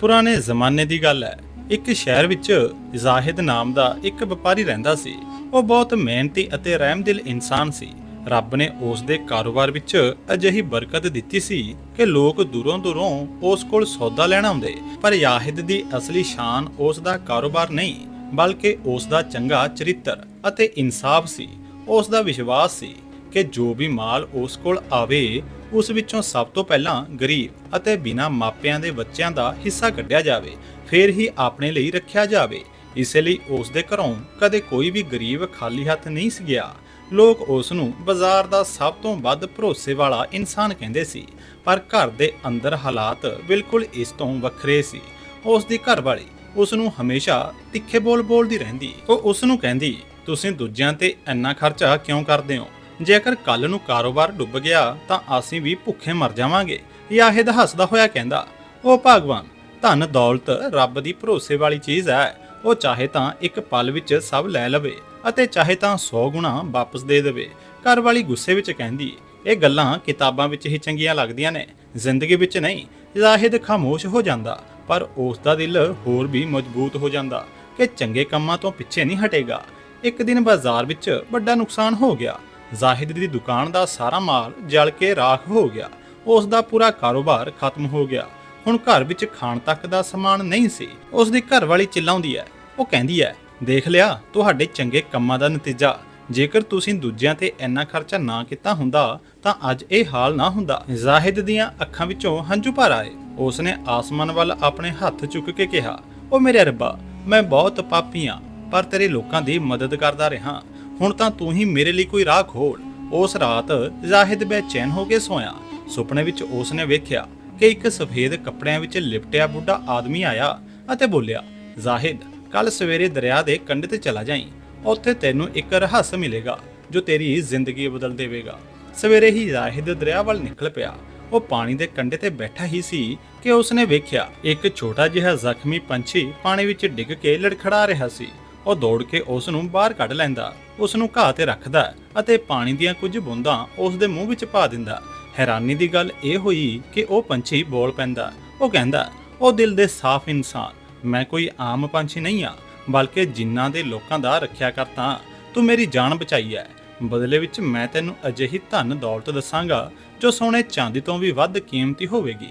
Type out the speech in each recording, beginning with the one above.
ਪੁਰਾਣੇ ਜ਼ਮਾਨੇ ਦੀ ਗੱਲ ਹੈ। ਇੱਕ ਸ਼ਹਿਰ ਵਿੱਚ ਜ਼ਾਹਿਦ ਨਾਮ ਦਾ ਇੱਕ ਵਪਾਰੀ ਰਹਿੰਦਾ ਸੀ। ਉਹ ਬਹੁਤ ਮਿਹਨਤੀ ਅਤੇ ਰਹਿਮਦਿਲ ਇਨਸਾਨ ਸੀ। ਰੱਬ ਨੇ ਉਸ ਦੇ ਕਾਰੋਬਾਰ ਵਿੱਚ ਅਜਿਹੀ ਬਰਕਤ ਦਿੱਤੀ ਸੀ ਕਿ ਲੋਕ ਦੂਰੋਂ ਦੂਰੋਂ ਉਸ ਕੋਲ ਸੌਦਾ ਲੈਣ ਆਉਂਦੇ। ਪਰ ਜ਼ਾਹਿਦ ਦੀ ਅਸਲੀ ਸ਼ਾਨ ਉਸ ਦਾ ਕਾਰੋਬਾਰ ਨਹੀਂ, ਬਲਕਿ ਉਸ ਦਾ ਚੰਗਾ ਚਰਿੱਤਰ ਅਤੇ ਇਨਸਾਫ ਸੀ। ਉਸ ਦਾ ਵਿਸ਼ਵਾਸ ਸੀ ਕਿ ਜੋ ਵੀ ਮਾਲ ਉਸ ਕੋਲ ਆਵੇ, ਉਸ ਵਿੱਚੋਂ ਸਭ ਤੋਂ ਪਹਿਲਾਂ ਗਰੀਬ ਅਤੇ ਬਿਨਾਂ ਮਾਪਿਆਂ ਦੇ ਬੱਚਿਆਂ ਦਾ ਹਿੱਸਾ ਕੱਢਿਆ ਜਾਵੇ, ਫਿਰ ਹੀ ਆਪਣੇ ਲਈ ਰੱਖਿਆ ਜਾਵੇ। ਇਸੇ ਲਈ ਉਸ ਦੇ ਘਰੋਂ ਕਦੇ ਕੋਈ ਵੀ ਗਰੀਬ ਖਾਲੀ ਹੱਥ ਨਹੀਂ ਸੀ ਗਿਆ। ਲੋਕ ਉਸ ਨੂੰ ਬਾਜ਼ਾਰ ਦਾ ਸਭ ਤੋਂ ਵੱਧ ਭਰੋਸੇ ਵਾਲਾ ਇਨਸਾਨ ਕਹਿੰਦੇ ਸੀ, ਪਰ ਘਰ ਦੇ ਅੰਦਰ ਹਾਲਾਤ ਬਿਲਕੁਲ ਇਸ ਤੋਂ ਵੱਖਰੇ ਸੀ। ਉਸ ਦੀ ਘਰਵਾਲੀ ਉਸ ਨੂੰ ਹਮੇਸ਼ਾ ਤਿੱਖੇ ਬੋਲ ਬੋਲਦੀ ਰਹਿੰਦੀ। ਉਹ ਉਸ ਨੂੰ ਕਹਿੰਦੀ, ਤੁਸੀਂ ਦੂਜਿਆਂ ਤੇ ਇੰਨਾ ਖਰਚਾ ਕਿਉਂ ਕਰਦੇ ਹੋ? ਜੇਕਰ ਕੱਲ ਨੂੰ ਕਾਰੋਬਾਰ ਡੁੱਬ ਗਿਆ ਤਾਂ ਅਸੀਂ ਵੀ ਭੁੱਖੇ ਮਰ ਜਾਵਾਂਗੇ। ਯਾਹਿਦ ਹੱਸਦਾ ਹੋਇਆ ਕਹਿੰਦਾ ਉਹ ਭਗਵਾਨ, ਧਨ ਦੌਲਤ ਰੱਬ ਦੀ ਭਰੋਸੇ ਵਾਲੀ ਚੀਜ਼ ਹੈ। ਉਹ ਚਾਹੇ ਤਾਂ ਇੱਕ ਪਲ ਵਿੱਚ ਸਭ ਲੈ ਲਵੇ ਅਤੇ ਚਾਹੇ ਤਾਂ 100 ਗੁਣਾ ਵਾਪਸ ਦੇ ਦੇਵੇ। ਘਰ ਵਾਲੀ ਗੁੱਸੇ ਵਿੱਚ ਕਹਿੰਦੀ, ਇਹ ਗੱਲਾਂ ਕਿਤਾਬਾਂ ਵਿੱਚ ਹੀ ਚੰਗੀਆਂ ਲੱਗਦੀਆਂ ਨੇ। ਜ਼ਿੰਦਗੀ ਵਿੱਚ ਨਹੀਂ ਜ਼ਾਹਿਦ ਖਾਮੋਸ਼ ਹੋ ਜਾਂਦਾ, ਪਰ ਉਸ ਦਾ ਦਿਲ ਹੋਰ ਵੀ ਮਜ਼ਬੂਤ ਹੋ ਜਾਂਦਾ ਕਿ ਚੰਗੇ ਕੰਮਾਂ ਤੋਂ ਪਿੱਛੇ ਨਹੀਂ ਹਟੇਗਾ। ਇੱਕ ਦਿਨ ਬਾਜ਼ਾਰ ਵਿੱਚ ਵੱਡਾ ਨੁਕਸਾਨ ਹੋ ਗਿਆ। ਜ਼ਾਹਿਦ ਦੀ ਦੁਕਾਨ ਦਾ ਸਾਰਾ ਮਾਲ ਜਲ ਕੇ ਰਾਖ ਹੋ ਗਿਆ। ਉਸ ਦਾ ਪੂਰਾ ਕਾਰੋਬਾਰ ਖਤਮ ਹੋ ਗਿਆ। ਹੁਣ ਘਰ ਵਿੱਚ ਖਾਣ ਤੱਕ ਦਾ ਸਮਾਨ ਨਹੀਂ ਸੀ। ਉਸ ਦੀ ਘਰਵਾਲੀ ਚਿল্ਲਾਉਂਦੀ ਹੈ। ਉਹ ਕਹਿੰਦੀ ਹੈ, ਦੇਖ ਲਿਆ, ਤੁਹਾਡੇ ਚੰਗੇ ਕੰਮਾਂ ਦਾ ਨਤੀਜਾ। ਜੇਕਰ ਤੁਸੀਂ ਦੂਜਿਆਂ ਤੇ ਇੰਨਾ ਖਰਚਾ ਨਾ ਕੀਤਾ ਹੁੰਦਾ, ਤਾਂ ਅੱਜ ਇਹ ਹਾਲ ਨਾ ਹੁੰਦਾ। ਜ਼ਾਹਿਦ ਦੀਆਂ ਅੱਖਾਂ ਵਿੱਚੋਂ ਹੰਝੂ ਭਰ ਆਏ। ਉਸ ਨੇ ਆਸਮਾਨ ਵੱਲ ਆਪਣੇ ਹੱਥ ਚੁੱਕ ਕੇ ਕਿਹਾ ਉਹ ਮੇਰੇ ਰੱਬਾ, ਮੈਂ ਬਹੁਤ ਪਾਪੀ ਹਾਂ ਪਰ ਤੇਰੇ ਲੋਕਾਂ ਦੀ ਮਦਦ ਕਰਦਾ ਰਿਹਾ। ਹੁਣ ਤਾਂ ਤੂੰ ਹੀ ਮੇਰੇ ਲਈ ਕੋਈ ਰਾਹ ਖੋਲ ਉਸ ਰਾਤ ਜ਼ਾਹਿਦ ਬੇਚੈਨ ਹੋ ਕੇ ਸੋਇਆ। ਸੁਪਨੇ ਵਿੱਚ ਉਸ ਨੇ ਵੇਖਿਆ ਕਿ ਇੱਕ ਸਫੇਦ ਕੱਪੜਿਆਂ ਵਿੱਚ ਲਿਪਟਿਆ ਬੁੱਢਾ ਆਦਮੀ ਆਇਆ ਅਤੇ ਬੋਲਿਆ, ਜ਼ਾਹਿਦ ਕੱਲ ਸਵੇਰੇ ਦਰਿਆ ਦੇ ਕੰਢੇ ਤੇ ਚਲਾ ਜਾਈਂ। ਉੱਥੇ ਤੈਨੂੰ ਇੱਕ ਰਹੱਸ ਮਿਲੇਗਾ ਜੋ ਤੇਰੀ ਜ਼ਿੰਦਗੀ ਬਦਲ ਦੇਵੇਗਾ। ਸਵੇਰੇ ਹੀ ਜ਼ਾਹਿਦ ਦਰਿਆ ਵੱਲ ਨਿਕਲ ਪਿਆ। ਉਹ ਪਾਣੀ ਦੇ ਕੰਢੇ ਤੇ ਬੈਠਾ ਹੀ ਸੀ ਕਿ ਉਸਨੇ ਵੇਖਿਆ, ਇੱਕ ਛੋਟਾ ਜਿਹਾ ਜ਼ਖਮੀ ਪੰਛੀ ਪਾਣੀ ਵਿੱਚ ਡਿੱਗ ਕੇ ਲੜਖੜਾ ਰਿਹਾ ਸੀ। ਉਹ ਦੌੜ ਕੇ ਉਸ ਨੂੰ ਬਾਹਰ ਕੱਢ ਲੈਂਦਾ। ਉਸ ਨੂੰ ਘਾਹ ਤੇ ਰੱਖਦਾ ਅਤੇ ਪਾਣੀ ਦੀਆਂ ਕੁਝ ਬੂੰਦਾਂ ਉਸ ਦੇ ਮੂੰਹ ਵਿੱਚ ਪਾ ਦਿੰਦਾ। ਹੈਰਾਨੀ ਦੀ ਗੱਲ ਇਹ ਹੋਈ ਕਿ ਉਹ ਪੰਛੀ ਬੋਲ ਪੈਂਦਾ। ਉਹ ਕਹਿੰਦਾ, ਉਹ ਦਿਲ ਦੇ ਸਾਫ਼ ਇਨਸਾਨ, ਮੈਂ ਕੋਈ ਆਮ ਪੰਛੀ ਨਹੀਂ ਆ ਬਲਕਿ ਜਿਨ੍ਹਾਂ ਦੇ ਲੋਕਾਂ ਦਾ ਰੱਖਿਆ ਕਰਤਾ। ਤੂੰ ਮੇਰੀ ਜਾਨ ਬਚਾਈ ਹੈ। ਬਦਲੇ ਵਿੱਚ ਮੈਂ ਤੈਨੂੰ ਅਜਿਹੀ ਧਨ ਦੌਲਤ ਦੱਸਾਂਗਾ, ਜੋ ਸੋਨੇ ਚਾਂਦੀ ਤੋਂ ਵੀ ਵੱਧ ਕੀਮਤੀ ਹੋਵੇਗੀ।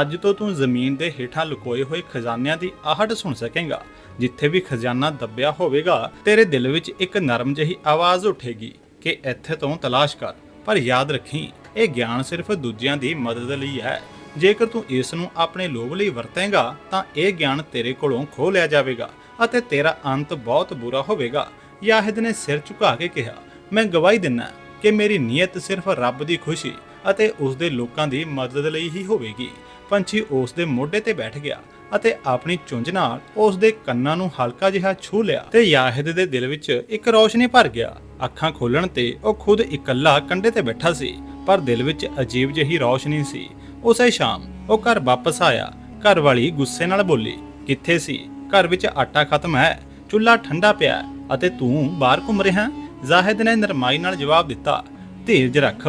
ਅੱਜ ਤੋਂ ਤੂੰ ਜ਼ਮੀਨ ਦੇ ਹੇਠਾਂ ਲੁਕੋਏ ਹੋਏ ਖਜ਼ਾਨਿਆਂ ਦੀ ਆਹਟ ਸੁਣ ਸਕੇਂਗਾ। ਜਿੱਥੇ ਵੀ ਖਜ਼ਾਨਾ ਦੱਬਿਆ ਹੋਵੇਗਾ, ਤੇਰੇ ਦਿਲ ਵਿੱਚ ਇੱਕ ਨਰਮ ਜਿਹੀ ਆਵਾਜ਼ ਉੱਠੇਗੀ ਕਿ ਇੱਥੇ ਤੋਂ ਤਲਾਸ਼ ਕਰ। ਪਰ ਯਾਦ ਰੱਖੀ, ਇਹ ਗਿਆਨ ਸਿਰਫ ਦੂਜਿਆਂ ਦੀ ਮਦਦ ਲਈ ਹੈ। ਜੇਕਰ ਤੂੰ ਇਸ ਨੂੰ ਆਪਣੇ ਲੋਭ ਲਈ ਵਰਤੇਂਗਾ, ਤਾਂ ਇਹ ਗਿਆਨ ਤੇਰੇ ਕੋਲੋਂ ਖੋਹ ਲਿਆ ਜਾਵੇਗਾ ਅਤੇ ਤੇਰਾ ਅੰਤ ਬਹੁਤ ਬੁਰਾ ਹੋਵੇਗਾ। ਯਾਹਿਦ ਨੇ ਸਿਰ ਝੁਕਾ ਕੇ ਕਿਹਾ, ਮੈਂ ਗਵਾਹੀ ਦਿੰਨਾ ਕਿ ਮੇਰੀ ਨੀਅਤ ਸਿਰਫ ਰੱਬ ਦੀ ਖੁਸ਼ੀ ਅਤੇ ਉਸ ਦੇ ਲੋਕਾਂ ਦੀ ਮਦਦ ਲਈ ਹੀ ਹੋਵੇਗੀ। ਪੰਛੀ ਉਸ ਦੇ ਮੋਢੇ ਤੇ ਬੈਠ ਗਿਆ ਅਤੇ ਆਪਣੀ ਚੁੰਝ ਨਾਲ ਉਸ ਦੇ ਕੰਨਾਂ ਨੂੰ ਹਲਕਾ ਜਿਹਾ ਛੂ ਲਿਆ ਤੇ ਯਾਹਿਦ ਦੇ ਦਿਲ ਵਿੱਚ ਇੱਕ ਰੌਸ਼ਨੀ ਭਰ ਗਿਆ। ਅੱਖਾਂ ਖੋਲਣ ਤੇ ਉਹ ਖੁਦ ਇਕੱਲਾ ਕੰਢੇ ਤੇ ਬੈਠਾ ਸੀ, ਪਰ ਦਿਲ ਵਿੱਚ ਅਜੀਬ ਜਿਹੀ ਰੌਸ਼ਨੀ ਸੀ। ਉਸੇ ਸ਼ਾਮ ਉਹ ਘਰ ਵਾਪਸ ਆਇਆ। ਘਰ ਵਾਲੀ ਗੁੱਸੇ ਨਾਲ ਬੋਲੀ, ਕਿੱਥੇ ਸੀ? ਘਰ ਵਿੱਚ ਆਟਾ ਖਤਮ ਹੈ, ਚੁੱਲ੍ਹਾ ਠੰਡਾ ਪਿਆ ਅਤੇ ਤੂੰ ਬਾਹਰ ਘੁੰਮ ਰਿਹਾ ਹੈਂ? ਜ਼ਾਹਿਦ ਨੇ ਨਰਮਾਈ ਨਾਲ ਜਵਾਬ ਦਿੱਤਾ, ਧੀਰਜ ਰੱਖ।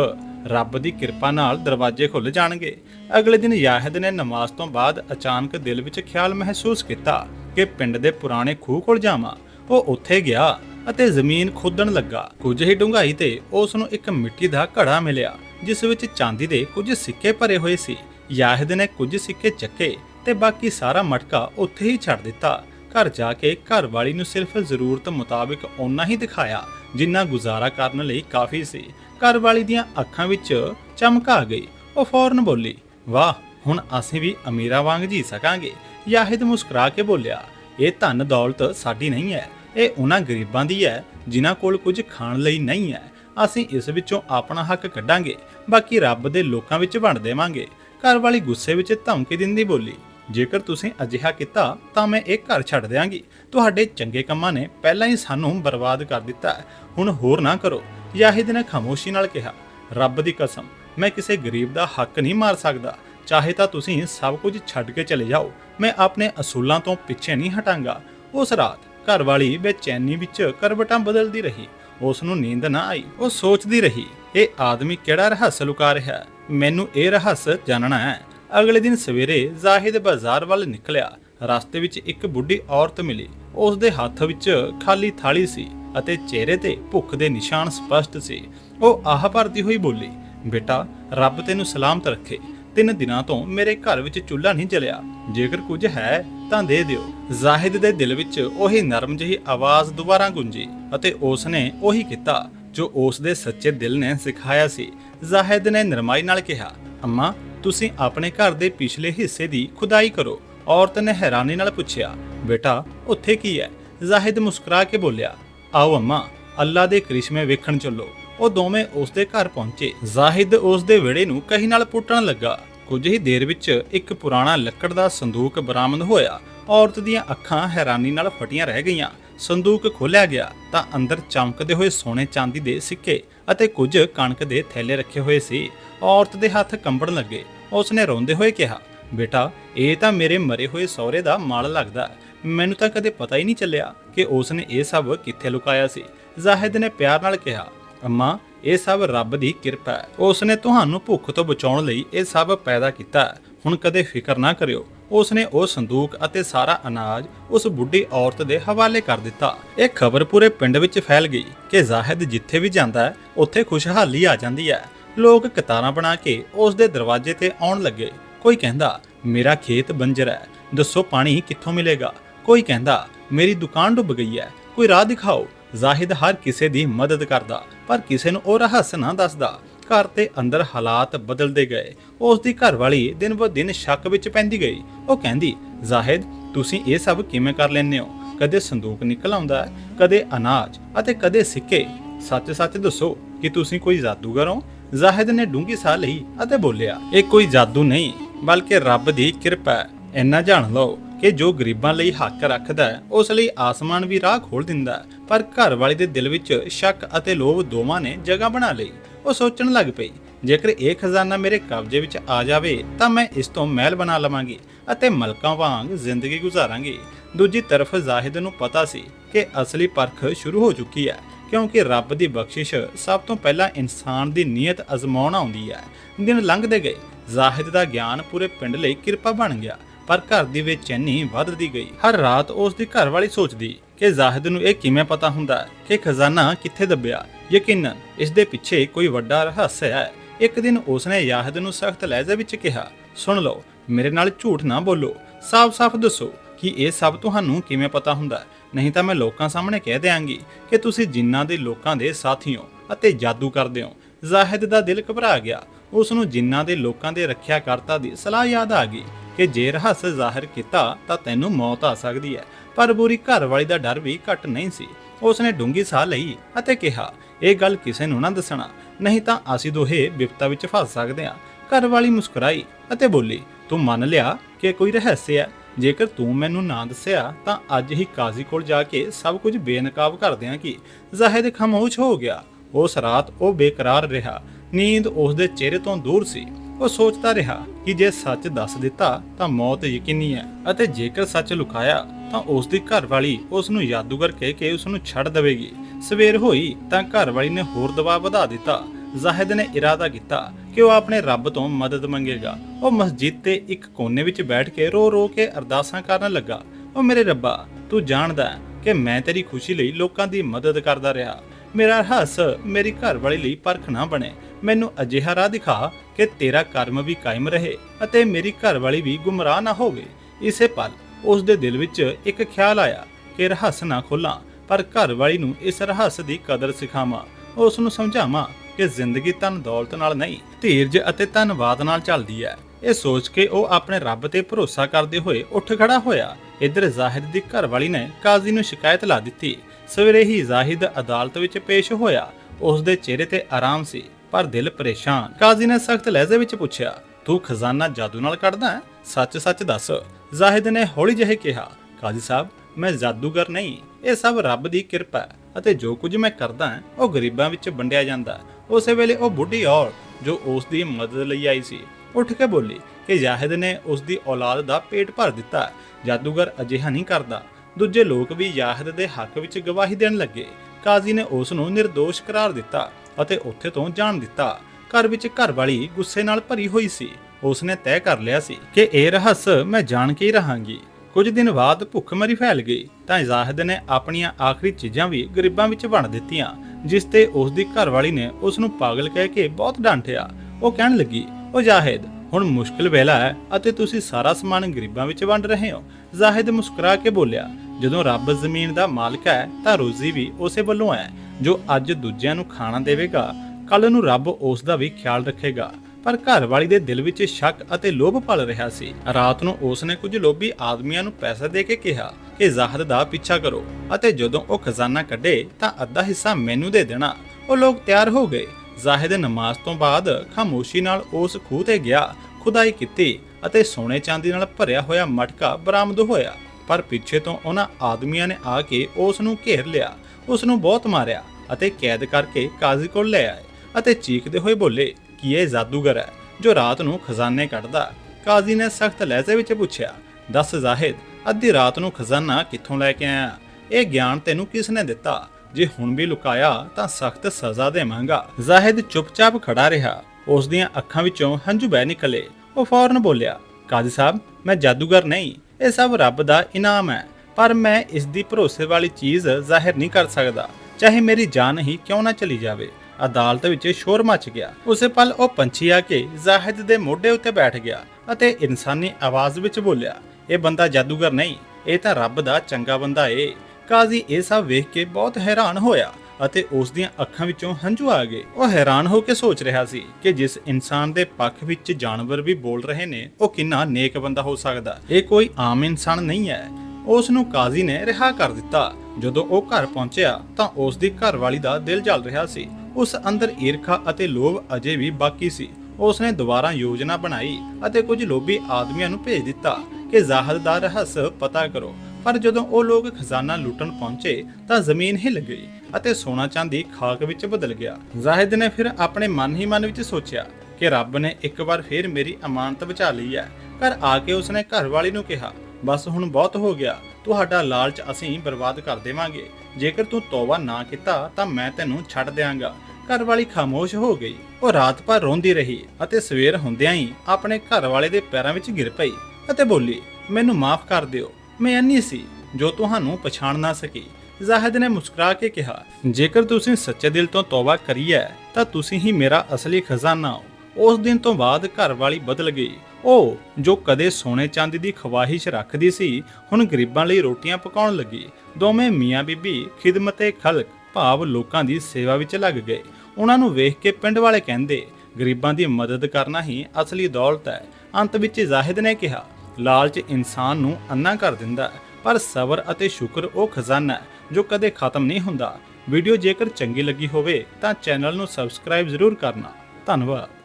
ਰੱਬ ਦੀ ਕਿਰਪਾ ਨਾਲ ਦਰਵਾਜ਼ੇ ਖੁੱਲ ਜਾਣਗੇ। ਅਗਲੇ ਦਿਨ ਯਾਹਿਦ ਨੇ ਨਮਾਜ਼ ਤੋਂ ਬਾਅਦ ਅਚਾਨਕ ਦਿਲ ਵਿੱਚ ਖਿਆਲ ਮਹਿਸੂਸ ਕੀਤਾ ਕਿ ਪਿੰਡ ਦੇ ਪੁਰਾਣੇ ਖੂਹ ਕੋਲ ਜਾਵਾਂ। ਉਹ ਉੱਥੇ ਗਿਆ ਅਤੇ ਜ਼ਮੀਨ ਖੋਦਣ ਲੱਗਾ। ਕੁਝ ਹੀ ਡੂੰਘਾਈ ਤੇ ਉਸ ਨੂੰ ਇੱਕ ਮਿੱਟੀ ਦਾ ਘੜਾ ਮਿਲਿਆ, ਜਿਸ ਵਿੱਚ ਚਾਂਦੀ ਦੇ ਕੁਝ ਸਿੱਕੇ ਭਰੇ ਹੋਏ ਸੀ। ਯਾਹਿਦ ਨੇ ਕੁਝ ਸਿੱਕੇ ਚੱਕੇ ਤੇ ਬਾਕੀ ਸਾਰਾ ਮਟਕਾ ਉੱਥੇ ਹੀ ਛੱਡ ਦਿੱਤਾ। ਘਰ ਜਾ ਕੇ ਘਰ ਵਾਲੀ ਨੂੰ ਸਿਰਫ ਜ਼ਰੂਰਤ ਮੁਤਾਬਿਕ ਓਨਾ ਹੀ ਦਿਖਾਇਆ, ਜਿੰਨਾ ਗੁਜ਼ਾਰਾ ਕਰਨ ਲਈ ਕਾਫੀ ਸੀ। ਘਰਵਾਲੀ ਦੀਆਂ ਅੱਖਾਂ ਵਿੱਚ ਚਮਕ ਆ ਗਈ। ਉਹ ਫੌਰਨ ਬੋਲੀ, ਵਾਹ, ਹੁਣ ਅਸੀਂ ਵੀ ਅਮੀਰਾਂ ਵਾਂਗ ਜੀ ਸਕਾਂਗੇ। ਯਾਹਿਦ ਮੁਸਕਰਾ ਕੇ ਬੋਲਿਆ, ਇਹ ਧਨ ਦੌਲਤ ਸਾਡੀ ਨਹੀਂ ਹੈ, ਇਹ ਉਹਨਾਂ ਗਰੀਬਾਂ ਦੀ ਹੈ, ਜਿਨ੍ਹਾਂ ਕੋਲ ਕੁਝ ਖਾਣ ਲਈ ਨਹੀਂ ਹੈ। ਅਸੀਂ ਇਸ ਵਿੱਚੋਂ ਆਪਣਾ ਹੱਕ ਕੱਢਾਂਗੇ, ਬਾਕੀ ਰੱਬ ਦੇ ਲੋਕਾਂ ਵਿੱਚ ਵੰਡ ਦੇਵਾਂਗੇ। ਘਰ ਵਾਲੀ ਗੁੱਸੇ ਵਿੱਚ ਧਮਕੀ ਦਿੰਦੀ ਬੋਲੀ, ਜੇਕਰ ਤੁਸੀਂ ਅਜਿਹਾ ਕੀਤਾ, ਤਾਂ ਮੈਂ ਇਹ ਘਰ ਛੱਡ ਦਿਆਂਗੀ। ਤੁਹਾਡੇ ਚੰਗੇ ਕੰਮਾਂ ਨੇ ਪਹਿਲਾਂ ਹੀ ਸਾਨੂੰ ਬਰਬਾਦ ਕਰ ਦਿੱਤਾ ਹੁਣ ਹੋਰ ਨਾ ਕਰੋ। ਯਾਹਿਦ ਨੇ ਖਾਮੋਸ਼ੀ ਨਾਲ ਕਿਹਾ, ਰੱਬ ਦੀ ਕਸਮ, ਮੈਂ ਕਿਸੇ ਗਰੀਬ ਦਾ ਹੱਕ ਨਹੀਂ ਮਾਰ ਸਕਦਾ। ਚਾਹੇ ਤਾਂ ਤੁਸੀਂ ਸਭ ਕੁਝ ਛੱਡ ਕੇ ਚਲੇ ਜਾਓ। ਮੈਂ ਆਪਣੇ ਅਸੂਲਾਂ ਤੋਂ ਪਿੱਛੇ ਨਹੀਂ ਹਟਾਂਗਾ। ਉਸ ਰਾਤ ਘਰ ਵਾਲੀ ਬੇਚੈਨੀ ਵਿੱਚ ਕਰਵਟਾਂ ਬਦਲਦੀ ਰਹੀ। ਉਸ ਨੂੰ ਨੀਂਦ ਨਾ ਆਈ। ਉਹ ਸੋਚਦੀ ਰਹੀ, ਇਹ ਆਦਮੀ ਕਿਹੜਾ ਰਹੱਸ ਲੁਕਾ ਰਿਹਾ ਮੈਨੂੰ ਇਹ ਰਹੱਸ ਜਾਣਨਾ ਹੈ। ਅਗਲੇ ਦਿਨ ਸਵੇਰੇ ਜ਼ਾਹਿਦ ਬਾਜ਼ਾਰ ਵੱਲ ਨਿਕਲਿਆ। ਰਸਤੇ ਵਿੱਚ ਇੱਕ ਬੁੱਢੀ ਔਰਤ ਮਿਲੀ। ਉਸ ਦੇ ਹੱਥ ਵਿੱਚ ਖਾਲੀ ਥਾਲੀ ਸੀ। ਅਤੇ ਚਿਹਰੇ ਤੇ ਭੁੱਖ ਦੇ ਨਿਸ਼ਾਨ ਸਪਸ਼ਟ ਸੀ। ਉਹ ਆਹ ਭਰਦੀ ਹੋਈ ਬੋਲੀ, ਬੇਟਾ, ਰੱਬ ਤੈਨੂੰ ਸਲਾਮਤ ਰੱਖੇ। ਤਿੰਨ ਦਿਨਾਂ ਤੋਂ ਮੇਰੇ ਘਰ ਵਿੱਚ ਚੁੱਲ੍ਹਾ ਨਹੀਂ ਜਲਿਆ। ਜੇਕਰ ਕੁਝ ਹੈ ਤਾਂ ਦੇ ਦਿਓ। ਜ਼ਾਹਿਦ ਦੇ ਦਿਲ ਵਿੱਚ ਉਹੀ ਨਰਮ ਜਿਹੀ ਆਵਾਜ਼ ਦੁਬਾਰਾ ਗੂੰਜੀ ਅਤੇ ਉਸ ਨੇ ਉਹੀ ਕੀਤਾ ਜੋ ਉਸ ਦੇ ਸੱਚੇ ਦਿਲ ਨੇ ਸਿਖਾਇਆ ਸੀ। ਜ਼ਾਹਿਦ ਨੇ ਨਰਮਾਈ ਨਾਲ ਕਿਹਾ, ਅੰਮਾ, ਤੁਸੀਂ ਆਪਣੇ ਘਰ ਦੇ ਪਿਛਲੇ ਹਿੱਸੇ ਦੀ ਖੁਦਾਈ ਕਰੋ। ਔਰਤ ਨੇ ਹੈਰਾਨੀ ਨਾਲ ਪੁੱਛਿਆ, ਬੇਟਾ, ਉੱਥੇ ਕੀ ਹੈ? ਜ਼ਾਹਿਦ ਮੁਸਕਰਾ ਕੇ ਬੋਲਿਆ ਆਓ ਅੰਮਾ, ਅੱਲਾ ਦੇ ਕਰਿਸ਼ਮੇ ਵੇਖਣ ਚੱਲੋ। ਉਹ ਦੋਵੇਂ ਉਸ ਦੇ ਘਰ ਪਹੁੰਚੇ। ਜ਼ਾਹਿਦ ਉਸ ਦੇ ਵਿਹੜੇ ਨੂੰ ਕਹੀ ਨਾਲ ਪੁੱਟਣ ਲੱਗਾ। ਕੁਝ ਹੀ ਦੇਰ ਵਿੱਚ ਇੱਕ ਪੁਰਾਣਾ ਲੱਕੜ ਦਾ ਸੰਦੂਕ ਬਰਾਮਦ ਹੋਇਆ। ਔਰਤ ਦੀਆਂ ਅੱਖਾਂ ਹੈਰਾਨੀ ਨਾਲ ਫਟੀਆਂ ਰਹਿ ਗਈਆਂ। ਸੰਦੂਕ ਖੋਲ੍ਹਿਆ ਗਿਆ ਤਾਂ ਅੰਦਰ ਚਮਕਦੇ ਹੋਏ ਸੋਨੇ ਚਾਂਦੀ ਦੇ ਸਿੱਕੇ ਅਤੇ ਕੁਝ ਕਣਕ ਦੇ ਥੈਲੇ ਰੱਖੇ ਹੋਏ ਸੀ। ਔਰਤ ਦੇ ਹੱਥ ਕੰਬਣ ਲੱਗੇ। ਉਸਨੇ ਰੋਂਦੇ ਹੋਏ ਕਿਹਾ, ਬੇਟਾ, ਇਹ ਤਾਂ ਮੇਰੇ ਮਰੇ ਹੋਏ ਸਹੁਰੇ ਦਾ ਮਾਲ ਲੱਗਦਾ। ਮੈਨੂੰ ਤਾਂ ਕਦੇ ਪਤਾ ਹੀ ਨਹੀਂ ਚੱਲਿਆ ਕਿ ਉਸਨੇ ਇਹ ਸਭ ਕਿੱਥੇ ਲੁਕਾਇਆ ਸੀ। ਜ਼ਾਹਿਦ ਨੇ ਪਿਆਰ ਨਾਲ ਕਿਹਾ, ਅੰਮਾ, ਇਹ ਸਭ ਰੱਬ ਦੀ ਕਿਰਪਾ ਹੈ। ਉਸਨੇ ਤੁਹਾਨੂੰ ਭੁੱਖ ਤੋਂ ਬਚਾਉਣ ਲਈ ਇਹ ਸਭ ਪੈਦਾ ਕੀਤਾ ਹੁਣ ਕਦੇ ਫਿਕਰ ਨਾ ਕਰਿਓ। ਉਸਨੇ ਉਹ ਸੰਦੂਕ ਅਤੇ ਸਾਰਾ ਅਨਾਜ ਉਸ ਬੁੱਢੀ ਔਰਤ ਦੇ ਹਵਾਲੇ ਕਰ ਦਿੱਤਾ। ਇਹ ਖਬਰ ਪੂਰੇ ਪਿੰਡ ਵਿੱਚ ਫੈਲ ਗਈ ਕਿ ਜ਼ਾਹਿਦ ਜਿੱਥੇ ਵੀ ਜਾਂਦਾ ਹੈ, ਉੱਥੇ ਖੁਸ਼ਹਾਲੀ ਆ ਜਾਂਦੀ ਹੈ। ਲੋਕ ਕਤਾਰਾਂ ਬਣਾ ਕੇ ਉਸ ਦੇ ਦਰਵਾਜ਼ੇ ਤੇ ਆਉਣ ਲੱਗੇ। ਕੋਈ ਕਹਿੰਦਾ, ਮੇਰਾ ਖੇਤ ਬੰਜਰ ਹੈ। ਦੱਸੋ ਪਾਣੀ ਕਿੱਥੋਂ ਮਿਲੇਗਾ? ਕੋਈ ਕਹਿੰਦਾ, ਮੇਰੀ ਦੁਕਾਨ ਡੁੱਬ ਗਈ ਹੈ। ਕੋਈ ਰਾਹ ਦਿਖਾਓ। ਜ਼ਾਹਿਦ ਹਰ ਕਿਸੇ ਦੀ ਮਦਦ ਕਰਦਾ, ਪਰ ਕਿਸੇ ਨੂੰ ਉਹ ਰਹੱਸ ਨਾ ਦੱਸਦਾ। ਘਰ ਤੇ ਅੰਦਰ ਹਾਲਾਤ ਬਦਲਦੇ ਗਏ। ਉਸ ਦੀ ਘਰਵਾਲੀ ਦਿਨ ਬ ਦਿਨ ਸ਼ੱਕ ਵਿੱਚ ਪੈਂਦੀ ਗਈ। ਉਹ ਕਹਿੰਦੀ, ਜ਼ਾਹਿਦ, ਤੁਸੀਂ ਇਹ ਸਭ ਕਿਵੇਂ ਕਰ ਲੈਂਦੇ ਹੋ? ਕਦੇ ਸੰਦੂਕ ਨਿਕਲ ਆਉਂਦਾ ਕਦੇ ਅਨਾਜ ਅਤੇ ਕਦੇ ਸਿੱਕੇ। ਸੱਚ-ਸੱਚ ਦੱਸੋ ਕਿ ਤੁਸੀਂ ਕੋਈ ਜਾਦੂਗਰ ਹੋ? ਜ਼ਾਹਿਦ ਨੇ ਡੂੰਗੀ ਸਾਹ ਲਈ ਅਤੇ ਬੋਲਿਆ, ਇਹ ਕੋਈ ਜਾਦੂ ਨਹੀਂ, ਬਲਕਿ ਰੱਬ ਦੀ ਕਿਰਪਾ ਹੈ। ਇੰਨਾ ਜਾਣ ਲਓ। ਕਿ ਜੋ ਗਰੀਬਾਂ ਲਈ ਹੱਕ ਰੱਖਦਾ ਹੈ, ਉਸ ਲਈ ਆਸਮਾਨ ਵੀ ਰਾਹ ਖੋਲ ਦਿੰਦਾ ਹੈ। ਪਰ ਘਰ ਵਾਲੇ ਦੇ ਦਿਲ ਵਿੱਚ ਸ਼ੱਕ ਅਤੇ ਲੋਭ ਦੋਵਾਂ ਨੇ ਜਗ੍ਹਾ ਬਣਾ ਲਈ। ਉਹ ਸੋਚਣ ਲੱਗ ਪਈ, ਜੇਕਰ ਇਹ ਖਜ਼ਾਨਾ ਮੇਰੇ ਕਬਜ਼ੇ ਵਿੱਚ ਆ ਜਾਵੇ, ਤਾਂ ਮੈਂ ਇਸ ਤੋਂ ਮਹਿਲ ਬਣਾ ਲਵਾਂਗੀ ਅਤੇ ਮਲਕਾਂ ਵਾਂਗ ਜ਼ਿੰਦਗੀ ਗੁਜ਼ਾਰਾਂਗੀ। ਦੂਜੀ ਤਰਫ ਜ਼ਾਹਿਦ ਨੂੰ ਪਤਾ ਸੀ ਕਿ ਅਸਲੀ ਪਰਖ ਸ਼ੁਰੂ ਹੋ ਚੁੱਕੀ ਹੈ, ਕਿਉਂਕਿ ਰੱਬ ਦੀ ਬਖਸ਼ਿਸ਼ ਸਭ ਤੋਂ ਪਹਿਲਾਂ ਇਨਸਾਨ ਦੀ ਨੀਅਤ ਅਜ਼ਮਾਉਣ ਆਉਂਦੀ ਹੈ। ਦਿਨ ਲੰਘਦੇ ਗਏ। ਜ਼ਾਹਿਦ ਦਾ ਗਿਆਨ ਪੂਰੇ ਪਿੰਡ ਲਈ ਕਿਰਪਾ ਬਣ ਗਿਆ। ਪਰ ਘਰ ਦੀ ਬੇਚੈਨੀ ਵੱਧਦੀ ਗਈ। ਹਰ ਰਾਤ ਉਸ ਦੀ ਘਰਵਾਲੀ ਸੋਚਦੀ ਕਿ ਜ਼ਾਹਿਦ ਨੂੰ ਇਹ ਕਿਵੇਂ ਪਤਾ ਹੁੰਦਾ ਹੈ ਕਿ ਖਜ਼ਾਨਾ ਕਿੱਥੇ ਦੱਬਿਆ। ਯਕੀਨਨ ਇਸ ਦੇ ਪਿੱਛੇ ਕੋਈ ਵੱਡਾ ਰਹੱਸ ਹੈ। ਇੱਕ ਦਿਨ ਉਸਨੇ ਜ਼ਾਹਿਦ ਨੂੰ ਸਖਤ ਲਹਿਜੇ ਵਿੱਚ ਕਿਹਾ, ਸੁਣ ਲਓ, ਮੇਰੇ ਨਾਲ ਝੂਠ ਨਾ ਬੋਲੋ। ਸਾਫ਼-ਸਾਫ਼ ਦੱਸੋ ਕਿ ਇਹ ਸਭ ਤੁਹਾਨੂੰ ਕਿਵੇਂ ਪਤਾ ਹੁੰਦਾ? ਨਹੀਂ ਤਾਂ ਮੈਂ ਲੋਕਾਂ ਸਾਹਮਣੇ ਕਹਿ ਦਿਆਂਗੀ ਕਿ ਤੁਸੀਂ ਜਿਨ੍ਹਾਂ ਦੇ ਲੋਕਾਂ ਦੇ ਸਾਥੀ ਹੋ ਅਤੇ ਜਾਦੂ ਕਰਦੇ ਹੋ। ਜ਼ਾਹਿਦ ਦਾ ਦਿਲ ਘਬਰਾ ਗਿਆ। ਉਸ ਨੂੰ ਜਿਨ੍ਹਾਂ ਦੇ ਲੋਕਾਂ ਦੇ ਰੱਖਿਆ ਕਰਤਾ ਦੀ ਸਲਾਹ ਯਾਦ ਆ ਗਈ। ਕਿ ਜੇ ਰਹੱਸ ਜ਼ਾਹਿਰ ਕੀਤਾ ਤਾਂ ਤੈਨੂੰ ਮੌਤ ਆ ਸਕਦੀ ਹੈ। ਪਰ ਬੁਰੀ ਘਰਵਾਲੀ ਦਾ ਡਰ ਵੀ ਘਟ ਨਹੀਂ ਸੀ। ਉਸ ਨੇ ਡੂੰਗੀ ਸਾਹ ਲਈ ਅਤੇ ਕਿਹਾ, ਇਹ ਗੱਲ ਕਿਸੇ ਨੂੰ ਨਾ ਦੱਸਣਾ। ਨਹੀਂ ਤਾਂ ਅਸੀਂ ਦੋਹੇ ਵਿਪਤਾ ਵਿੱਚ ਫਸ ਸਕਦੇ ਹਾਂ। ਘਰਵਾਲੀ ਮੁਸਕਰਾਈ ਅਤੇ ਬੋਲੀ, ਤੂੰ ਮੰਨ ਲਿਆ ਕਿ ਕੋਈ ਰਹੱਸ ਹੈ। ਜੇਕਰ ਤੂੰ ਮੈਨੂੰ ਨਾ ਦੱਸਿਆ ਤਾਂ ਅੱਜ ਹੀ ਕਾਜ਼ੀ ਕੋਲ ਜਾ ਕੇ ਸਭ ਕੁਝ ਬੇਨਕਾਬ ਕਰ ਦਿਆਂ ਕਿ। ਜ਼ਾਹਿਦ ਖਾਮੋਸ਼ ਹੋ ਗਿਆ। ਉਸ ਰਾਤ ਉਹ ਬੇਕਰਾਰ ਰਿਹਾ। ਨੀਂਦ ਉਸ ਦੇ ਚਿਹਰੇ ਤੋਂ ਦੂਰ ਸੀ। ਉਹ ਸੋਚਦਾ ਰਿਹਾ ਕਿ ਜੇ ਸੱਚ ਦੱਸ ਦਿੱਤਾ ਤਾਂ ਮੌਤ ਯਕੀਨੀ ਹੈ ਅਤੇ ਜੇਕਰ ਸੱਚ ਲੁਕਾਇਆ ਤਾਂ ਉਸ ਦੀ ਘਰਵਾਲੀ ਉਸ ਨੂੰ ਜਾਦੂਗਰ ਕਹਿ ਕੇ ਉਸ ਨੂੰ ਛੱਡ ਦੇਵੇਗੀ। ਸਵੇਰ ਹੋਈ ਤਾਂ ਘਰਵਾਲੀ ਨੇ ਹੋਰ ਦਬਾਅ ਵਧਾ ਦਿੱਤਾ। ਜ਼ਾਹਿਦ ਨੇ ਇਰਾਦਾ ਕੀਤਾ ਕਿ ਉਹ ਆਪਣੇ ਰੱਬ ਤੋਂ ਮਦਦ ਮੰਗੇਗਾ। ਉਹ ਮਸਜਿਦ ਤੇ ਇੱਕ ਕੋਨੇ ਵਿੱਚ ਬੈਠ ਕੇ ਰੋ ਰੋ ਕੇ ਅਰਦਾਸਾਂ ਕਰਨ ਲੱਗਾ। ਉਹ ਮੇਰੇ ਰੱਬਾ, ਤੂੰ ਜਾਣਦਾ ਕਿ ਮੈਂ ਤੇਰੀ ਖੁਸ਼ੀ ਲਈ ਲੋਕਾਂ ਦੀ ਮਦਦ ਕਰਦਾ ਰਿਹਾ। ਮੇਰਾ ਹੱਸ ਮੇਰੀ ਘਰਵਾਲੀ ਲਈ ਪਰਖ ਨਾ ਬਣੇ। ਮੈਨੂੰ ਅਜਿਹਾ ਰਾਹ ਦਿਖਾ ਕਿ ਤੇਰਾ ਕਰਮ ਵੀ ਕਾਇਮ ਰਹੇ ਅਤੇ ਮੇਰੀ ਘਰਵਾਲੀ ਵੀ ਗੁੰਮਰਾਹ ਨਾ ਹੋਵੇ। ਇਸੇ ਪਲ ਉਸ ਦੇ ਦਿਲ ਵਿੱਚ ਇੱਕ ਖਿਆਲ ਆਇਆ ਕਿ ਰਹੱਸ ਨਾ ਖੋਲਾਂ, ਪਰ ਘਰਵਾਲੀ ਨੂੰ ਇਸ ਰਹੱਸ ਦੀ ਕਦਰ ਸਿਖਾਵਾਂ। ਉਸ ਨੂੰ ਸਮਝਾਵਾਂ ਕਿ ਜ਼ਿੰਦਗੀ ਧਨ ਦੌਲਤ ਨਾਲ ਨਹੀਂ, ਧੀਰਜ ਅਤੇ ਧੰਨਵਾਦ ਨਾਲ ਚੱਲਦੀ ਹੈ। ਇਹ ਸੋਚ ਕੇ ਉਹ ਆਪਣੇ ਰੱਬ ਤੇ ਭਰੋਸਾ ਕਰਦੇ ਹੋਏ ਉੱਠ ਖੜਾ ਹੋਇਆ। ਇੱਧਰ ਜ਼ਾਹਿਦ ਦੀ ਘਰਵਾਲੀ ਨੇ ਕਾਜ਼ੀ ਨੂੰ ਸ਼ਿਕਾਇਤ ਲਾ ਦਿੱਤੀ। ਸਵੇਰੇ ਹੀ ਜ਼ਾਹਿਦ ਅਦਾਲਤ ਵਿੱਚ ਪੇਸ਼ ਹੋਇਆ। ਉਸ ਦੇ ਚਿਹਰੇ ਤੇ ਆਰਾਮ ਸੀ। ਪਰ ਦਿਲ ਪਰੇਸ਼ਾਨ। ਕਾਜ਼ੀ ਨੇ ਸਖਤ ਲਹਿਜੇ ਵਿੱਚ ਪੁੱਛਿਆ, ਤੂੰ ਖਜ਼ਾਨਾ ਜਾਦੂ ਨਾਲ ਕੱਢਦਾ ਹੈ? ਸੱਚ-ਸੱਚ ਦੱਸ। ਜ਼ਾਹਿਦ ਨੇ ਹੌਲੀ ਜਿਹੇ ਕਿਹਾ, ਕਾਜ਼ੀ ਸਾਹਿਬ, ਮੈਂ ਜਾਦੂਗਰ ਨਹੀਂ। ਇਹ ਸਭ ਰੱਬ ਦੀ ਕਿਰਪਾ ਹੈ ਅਤੇ ਜੋ ਕੁਝ ਮੈਂ ਕਰਦਾ ਹਾਂ, ਉਹ ਗਰੀਬਾਂ ਵਿੱਚ ਵੰਡਿਆ ਜਾਂਦਾ ਹੈ। ਉਸੇ ਵੇਲੇ ਉਹ ਬੁੱਢੀ ਔਰ ਜੋ ਉਸ ਦੀ ਮਦਦ ਲਈ ਆਈ ਸੀ, ਉੱਠ ਕੇ ਬੋਲੀ ਕਿ ਜ਼ਾਹਿਦ ਨੇ ਉਸ ਦੀ ਔਲਾਦ ਦਾ ਪੇਟ ਭਰ ਦਿੱਤਾ ਜਾਦੂਗਰ ਅਜਿਹਾ ਨਹੀਂ ਕਰਦਾ। ਦੂਜੇ ਲੋਕ ਵੀ ਜ਼ਾਹਿਦ ਦੇ ਹੱਕ ਵਿੱਚ ਗਵਾਹੀ ਦੇਣ ਲੱਗੇ। ਕਾਜ਼ੀ ਨੇ ਉਸ ਨੂੰ નિર્ਦੋਸ਼ ਕਰਾਰ ਦਿੱਤਾ। ਅਤੇ ਉੱਥੇ ਤੋਂ ਜਾਣ ਦਿੱਤਾ। ਘਰ ਵਿੱਚ ਘਰਵਾਲੀ ਗੁੱਸੇ ਨਾਲ ਭਰੀ ਹੋਈ ਸੀ। ਉਸਨੇ ਤੈਅ ਕਰ ਲਿਆ ਸੀ ਕਿ ਇਹ ਰਹੱਸ ਮੈਂ ਜਾਣ ਕੇ ਹੀ ਰਹਾਂਗੀ। ਕੁਝ ਦਿਨ ਬਾਅਦ ਭੁੱਖਮਰੀ ਫੈਲ ਗਈ, ਤਾਂ ਜ਼ਾਹਿਦ ਨੇ ਆਪਣੀਆਂ ਆਖਰੀ ਚੀਜ਼ਾਂ ਵੀ ਗਰੀਬਾਂ ਵਿੱਚ ਵੰਡ ਦਿੱਤੀਆਂ, ਜਿਸ ਤੇ ਉਸ ਦੀ ਘਰਵਾਲੀ ਨੇ ਉਸ ਨੂੰ ਪਾਗਲ ਕਹਿ ਕੇ ਬਹੁਤ ਡਾਂਟਿਆ। ਉਹ ਕਹਿਣ ਲੱਗੀ, ਉਹ ਜ਼ਾਹਿਦ, ਹੁਣ ਮੁਸ਼ਕਿਲ ਵੇਲਾ ਹੈ ਅਤੇ ਤੁਸੀਂ ਸਾਰਾ ਸਮਾਨ ਗਰੀਬਾਂ ਵਿੱਚ ਵੰਡ ਰਹੇ ਹੋ। ਜ਼ਾਹਿਦ ਮੁਸਕਰਾ ਕੇ ਬੋਲਿਆ, ਜਦੋਂ ਰੱਬ ਜ਼ਮੀਨ ਦਾ ਮਾਲਕ ਹੈ, ਤਾਂ ਰੋਜ਼ੀ ਵੀ ਉਸੇ ਵੱਲੋਂ ਹੈ। ਜੋ ਅੱਜ ਦੂਜਿਆਂ ਨੂੰ ਖਾਣਾ ਦੇਵੇਗਾ ਕੱਲ ਨੂੰ ਰੱਬ ਉਸ ਦਾ ਵੀ ਖਿਆਲ ਰੱਖੇਗਾ। ਪਰ ਘਰਵਾਲੀ ਦੇ ਦਿਲ ਵਿੱਚ ਸ਼ੱਕ ਅਤੇ ਲੋਭ ਪਲ ਰਿਹਾ ਸੀ। ਰਾਤ ਨੂੰ ਉਸ ਨੇ ਕੁਝ ਲੋਭੀ ਆਦਮੀਆਂ ਨੂੰ ਪੈਸਾ ਦੇ ਕੇ ਕਿਹਾ ਕਿ ਜ਼ਾਹਦ ਦਾ ਪਿੱਛਾ ਕਰੋ ਅਤੇ ਜਦੋਂ ਉਹ ਖਜ਼ਾਨਾ ਕੱਢੇ ਤਾਂ ਅੱਧਾ ਹਿੱਸਾ ਮੈਨੂੰ ਦੇ ਦੇਣਾ। ਉਹ ਲੋਕ ਤਿਆਰ ਹੋ ਗਏ। ਜ਼ਾਹਿਦ ਨਮਾਜ਼ ਤੋਂ ਬਾਅਦ ਖਾਮੋਸ਼ੀ ਨਾਲ ਉਸ ਖੂਹ ਤੇ ਗਿਆ, ਖੁਦਾਈ ਕੀਤੀ ਅਤੇ ਸੋਨੇ ਚਾਂਦੀ ਨਾਲ ਭਰਿਆ ਹੋਇਆ ਮਟਕਾ ਬਰਾਮਦ ਹੋਇਆ। ਪਰ ਪਿੱਛੇ ਤੋਂ ਉਹਨਾਂ ਆਦਮੀਆਂ ਨੇ ਆ ਕੇ ਉਸ ਨੂੰ ਘੇਰ ਲਿਆ ਉਸ ਨੂੰ ਬਹੁਤ ਮਾਰਿਆ ਅਤੇ ਕੈਦ ਕਰਕੇ ਕਾਜ਼ੀ ਕੋਲ ਲੈ ਆਏ ਅਤੇ ਚੀਕਦੇ ਹੋਏ ਬੋਲੇ, ਕਿ ਇਹ ਜਾਦੂਗਰ ਹੈ ਜੋ ਰਾਤ ਨੂੰ ਖਜ਼ਾਨੇ ਕੱਢਦਾ? ਕਾਜ਼ੀ ਨੇ ਸਖਤ ਲਹਿਜ਼ੇ ਵਿੱਚ ਪੁੱਛਿਆ, ਦੱਸ ਜ਼ਾਹਿਦ, ਅੱਧੀ ਰਾਤ ਨੂੰ ਖਜ਼ਾਨਾ ਕਿੱਥੋਂ ਲੈ ਕੇ ਆਇਆ? ਇਹ ਗਿਆਨ ਤੈਨੂੰ ਕਿਸ ਨੇ ਦਿੱਤਾ? ਜੇ ਹੁਣ ਵੀ ਲੁਕਾਇਆ ਤਾਂ ਸਖਤ ਸਜ਼ਾ ਦੇਵਾਂਗਾ ਜ਼ਾਹਿਦ ਚੁੱਪਚਾਪ ਖੜਾ ਰਿਹਾ। ਉਸ ਦੀਆਂ ਅੱਖਾਂ ਵਿੱਚੋਂ ਹੰਝੂ ਬਹਿ ਨਿਕਲੇ। ਉਹ ਫੌਰਨ ਬੋਲਿਆ, ਕਾਜ਼ੀ ਸਾਹਿਬ, ਮੈਂ ਜਾਦੂਗਰ ਨਹੀਂ। ਇਹ ਸਭ ਰੱਬ ਦਾ ਇਨਾਮ ਹੈ। ਪਰ ਮੈਂ ਇਸ ਦੀ ਭਰੋਸੇ ਵਾਲੀ ਚੀਜ਼ ਜ਼ਾਹਿਰ ਨਹੀਂ ਕਰ ਸਕਦਾ। ਚਾਹੇ ਮੇਰੀ ਜਾਨ ਹੀ ਕਿਉਂ ਨਾ ਚਲੀ ਜਾਵੇ। ਅਦਾਲਤ ਵਿੱਚ ਸ਼ੋਰ ਮਚ ਗਿਆ। ਉਸੇ ਪਲ ਉਹ ਪੰਛੀ ਆ ਕੇ ਜ਼ਾਹਿਦ ਦੇ ਮੋਢੇ ਉੱਤੇ ਬੈਠ ਗਿਆ ਅਤੇ ਇਨਸਾਨੀ ਆਵਾਜ਼ ਵਿੱਚ ਬੋਲਿਆ, ਇਹ ਬੰਦਾ ਜਾਦੂਗਰ ਨਹੀਂ, ਇਹ ਤਾਂ ਰੱਬ ਦਾ ਚੰਗਾ ਬੰਦਾ ਏ। ਕਾਜ਼ੀ ਇਹ ਸਭ ਵੇਖ ਕੇ ਬਹੁਤ ਹੈਰਾਨ ਹੋਇਆ ਅਤੇ ਉਸ ਦੀਆਂ ਅੱਖਾਂ ਵਿੱਚੋਂ ਹੰਝੂ ਆ ਗਏ। ਉਹ ਹੈਰਾਨ ਹੋ ਕੇ ਸੋਚ ਰਿਹਾ ਸੀ ਕਿ ਜਿਸ ਇਨਸਾਨ ਦੇ ਪੱਖ ਵਿੱਚ ਜਾਨਵਰ ਵੀ ਬੋਲ ਰਹੇ ਨੇ, ਉਹ ਕਿੰਨਾ ਨੇਕ ਬੰਦਾ ਹੋ ਸਕਦਾ। ਇਹ ਕੋਈ ਆਮ ਇਨਸਾਨ ਨਹੀਂ ਹੈ। ਉਸ ਨੂੰ ਕਾਜ਼ੀ ਨੇ ਰਿਹਾ ਕਰ ਦਿੱਤਾ। ਜਦੋਂ ਉਹ ਘਰ ਪਹੁੰਚਿਆ ਤਾਂ ਉਸ ਦੀ ਘਰਵਾਲੀ ਦਾ ਦਿਲ ਜਲ ਰਿਹਾ ਸੀ। ਉਸ ਅੰਦਰ ਈਰਖਾ ਅਤੇ ਲੋਭ ਅਜੇ ਵੀ ਬਾਕੀ ਸੀ। ਉਸ ਨੇ ਦੁਬਾਰਾ ਯੋਜਨਾ ਬਣਾਈ ਅਤੇ ਕੁਝ ਲੋਭੀ ਆਦਮੀਆਂ ਨੂੰ ਭੇਜ ਦਿੱਤਾ ਕਿ ਜ਼ਾਹਦ ਦਾ ਰਹੱਸ ਪਤਾ ਕਰੋ। ਪਰ ਜਦੋਂ ਉਹ ਲੋਕ ਖਜ਼ਾਨਾ ਲੁੱਟਣ ਪਹੁੰਚੇ ਤਾਂ ਜ਼ਮੀਨ ਹਿੱਲ ਗਈ ਅਤੇ ਸੋਨਾ ਚਾਂਦੀ ਖਾਕ ਵਿੱਚ ਬਦਲ ਗਿਆ। ਜ਼ਾਹਿਦ ਨੇ ਫਿਰ ਆਪਣੇ ਮਨ ਹੀ ਮਨ ਵਿੱਚ ਸੋਚਿਆ ਕਿ ਰੱਬ ਨੇ ਇੱਕ ਵਾਰ ਫਿਰ ਮੇਰੀ ਅਮਾਨਤ ਬਚਾ ਲਈ ਹੈ। ਘਰ ਆ ਕੇ ਉਸਨੇ ਘਰਵਾਲੀ ਨੂੰ ਕਿਹਾ ਬਸ ਹੁਣ ਬਹੁਤ ਹੋ ਗਿਆ। ਤੁਹਾਡਾ ਲਾਲਚ ਅਸੀਂ ਬਰਬਾਦ ਕਰ ਦੇਵਾਂਗੇ। ਜੇਕਰ ਤੂੰ ਤੌਬਾ ਨਾ ਕੀਤਾ, ਤਾਂ ਮੈਂ ਤੈਨੂੰ ਛੱਡ ਦਿਆਂਗਾ। ਘਰਵਾਲੀ ਖਾਮੋਸ਼ ਹੋ ਗਈ। ਉਹ ਰਾਤ ਭਰ ਰੋਂਦੀ ਰਹੀ ਅਤੇ ਸਵੇਰ ਹੁੰਦਿਆਂ ਹੀ ਆਪਣੇ ਘਰਵਾਲੇ ਦੇ ਪੈਰਾਂ ਵਿੱਚ ਗਿਰ ਪਈ ਅਤੇ ਬੋਲੀ, ਮੈਨੂੰ ਮਾਫ ਕਰ ਦਿਓ। ਮੈਂ ਅੰਨੀ ਸੀ ਜੋ ਤੁਹਾਨੂੰ ਪਛਾਣ ਨਾ ਸਕੀ। ਜ਼ਾਹਿਦ ਨੇ ਮੁਸਕਰਾ ਕੇ ਕਿਹਾ, ਜੇਕਰ ਤੁਸੀਂ ਸੱਚੇ ਦਿਲ ਤੋਂ ਤੌਬਾ ਕਰੀ ਹੈ, ਤਾਂ ਤੁਸੀਂ ਹੀ ਮੇਰਾ ਅਸਲੀ ਖਜ਼ਾਨਾ ਹੋ। ਉਸ ਦਿਨ ਤੋਂ ਬਾਅਦ ਘਰਵਾਲੀ ਬਦਲ ਗਈ। ਉਹ ਜੋ ਕਦੇ ਸੋਨੇ ਚਾਂਦੀ ਦੀ ਖਵਾਹਿਸ਼ ਰੱਖਦੀ ਸੀ, ਹੁਣ ਗਰੀਬਾਂ ਲਈ ਰੋਟੀਆਂ ਪਕਾਉਣ ਲੱਗੀ। ਦੋਵੇਂ ਮੀਆਂ ਬੀਬੀ ਖਿਦਮਤੇ ਖਲਕ ਭਾਵ ਲੋਕਾਂ ਦੀ ਸੇਵਾ ਵਿੱਚ ਲੱਗ ਗਏ। ਉਹਨਾਂ ਨੂੰ ਵੇਖ ਕੇ ਪਿੰਡ ਵਾਲੇ ਕਹਿੰਦੇ, ਗਰੀਬਾਂ ਦੀ ਮਦਦ ਕਰਨਾ ਹੀ ਅਸਲੀ ਦੌਲਤ ਹੈ। ਅੰਤ ਵਿੱਚ ਜ਼ਾਹਿਦ ਨੇ ਕਿਹਾ, ਲਾਲਚ ਇਨਸਾਨ ਨੂੰ ਅੰਨਾ ਕਰ ਦਿੰਦਾ ਹੈ, ਪਰ ਸਬਰ ਅਤੇ ਸ਼ੁਕਰ ਉਹ ਖਜ਼ਾਨਾ ਹੈ ਜੋ ਕਦੇ ਖਤਮ ਨਹੀਂ ਹੁੰਦਾ। ਵੀਡੀਓ ਜੇਕਰ ਚੰਗੀ ਲੱਗੀ ਹੋਵੇ ਤਾਂ ਚੈਨਲ ਨੂੰ ਸਬਸਕ੍ਰਾਈਬ ਜ਼ਰੂਰ ਕਰਨਾ। ਧੰਨਵਾਦ।